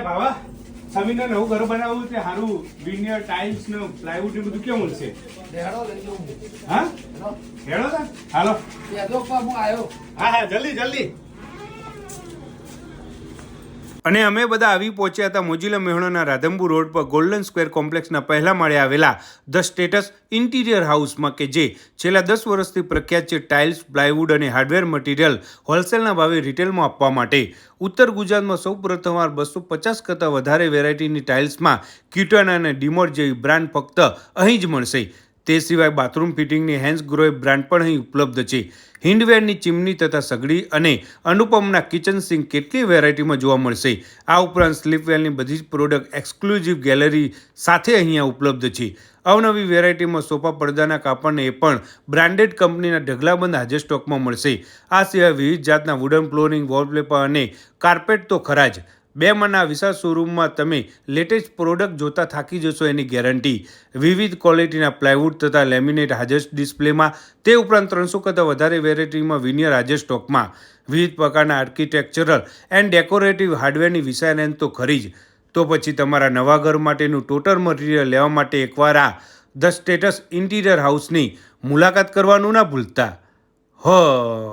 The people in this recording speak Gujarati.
બાબા સમીરને નવું ઘર બનાવવું છે સારું વિનિયર ટાઇલ્સ ને પ્લાયવુડ ને બધું કેવું મળશે હું. હેડો હાલો. હું આવ્યો હા હા જલ્દી જલ્દી. અને અમે બધા આવી પહોંચ્યા હતા મોજીલા મેહણોના રાધનપુર રોડ પર ગોલ્ડન સ્ક્વેર કોમ્પ્લેક્સના પહેલા માળે આવેલા ધ સ્ટેટસ ઇન્ટિરિયર હાઉસમાં કે જે છેલ્લા દસ વર્ષથી પ્રખ્યાત છે ટાઇલ્સ, પ્લાયવુડ અને હાર્ડવેર મટીરિયલ હોલસેલના ભાવે રિટેલમાં આપવા માટે. ઉત્તર ગુજરાતમાં સૌ પ્રથમવાર બસો પચાસ કરતાં વધારે વેરાયટીની ટાઇલ્સમાં ક્યુટન અને ડિમોર જેવી બ્રાન્ડ ફક્ત અહીં જ મળશે. તે સિવાય બાથરૂમ ફિટિંગની હેન્સ ગ્રોય બ્રાન્ડ પણ અહીં ઉપલબ્ધ છે. હિન્ડવેરની ચીમની તથા સગડી અને અનુપમના કિચન સિંક કેટલી વેરાયટીમાં જોવા મળશે. આ ઉપરાંત સ્લીપવેલની બધી જ પ્રોડક્ટ એક્સક્લુઝિવ ગેલેરી સાથે અહીંયા ઉપલબ્ધ છે. અવનવી વેરાયટીમાં સોફા પડદાના કાપડને એ પણ બ્રાન્ડેડ કંપનીના ઢગલાબંધ હાજર સ્ટોકમાં મળશે. આ સિવાય વિવિધ જાતના વુડન ફ્લોરિંગ વોલપેપર અને કાર્પેટ તો ખરા જ. બે મના વિશાળ શોરૂમમાં તમે લેટેસ્ટ પ્રોડક્ટ જોતા થાકી જશો એની ગેરંટી વિવિધ ક્વોલિટીના પ્લાયવુડ તથા લેમિનેટ હાજર ડિસ્પ્લેમાં તે ઉપરાંત ત્રણસો કરતાં વધારે વેરાયટીમાં વિનિયર હાજર સ્ટોકમાં વિવિધ પ્રકારના આર્કિટેક્ચરલ એન્ડ ડેકોરેટિવ હાર્ડવેરની વિશાળ તો ખરી જ. તો પછી તમારા નવા ઘર માટેનું ટોટલ મટીરિયલ લેવા માટે એકવાર આ ધ સ્ટેટસ ઇન્ટિરિયર હાઉસની મુલાકાત કરવાનું ના ભૂલતા. હ.